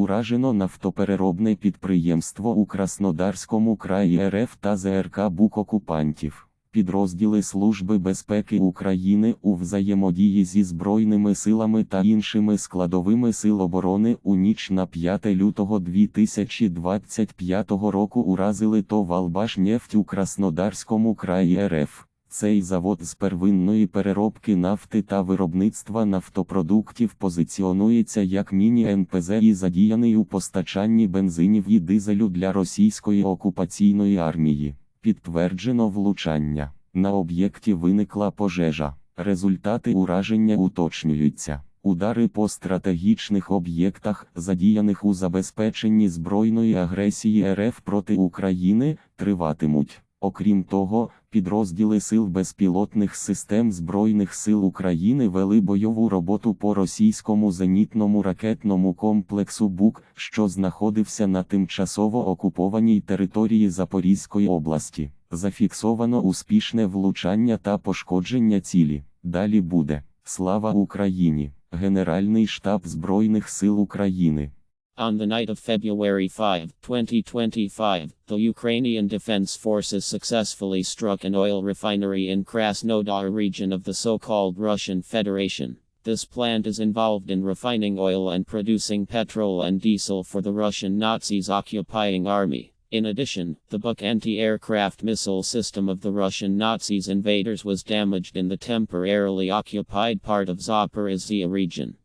Уражено нафтопереробне підприємство у Краснодарському краї РФ та ЗРК Бук окупантів. Підрозділи Служби безпеки України у взаємодії зі Збройними силами та іншими складовими сил оборони у ніч на 5 лютого 2025 року уразили ТОВ «Албашнефть» у Краснодарському краї РФ. Цей завод з первинної переробки нафти та виробництва нафтопродуктів позиціонується як міні-НПЗ і задіяний у постачанні бензинів і дизелю для російської окупаційної армії. Підтверджено влучання. На об'єкті виникла пожежа. Результати ураження уточнюються. Удари по стратегічних об'єктах, задіяних у забезпеченні збройної агресії РФ проти України, триватимуть. Окрім того, підрозділи Сил безпілотних систем Збройних сил України вели бойову роботу по російському зенітному ракетному комплексу БУК, що знаходився на тимчасово окупованій території Запорізької області. Зафіксовано успішне влучання та пошкодження цілі. Далі буде. Слава Україні! Генеральний штаб Збройних сил України. On the night of February 5, 2025, the Ukrainian Defense Forces successfully struck an oil refinery in Krasnodar region of the so-called Russian Federation. This plant is involved in refining oil and producing petrol and diesel for the Russian Nazis occupying army. In addition, the Buk anti-aircraft missile system of the Russian Nazis invaders was damaged in the temporarily occupied part of Zaporizhia region.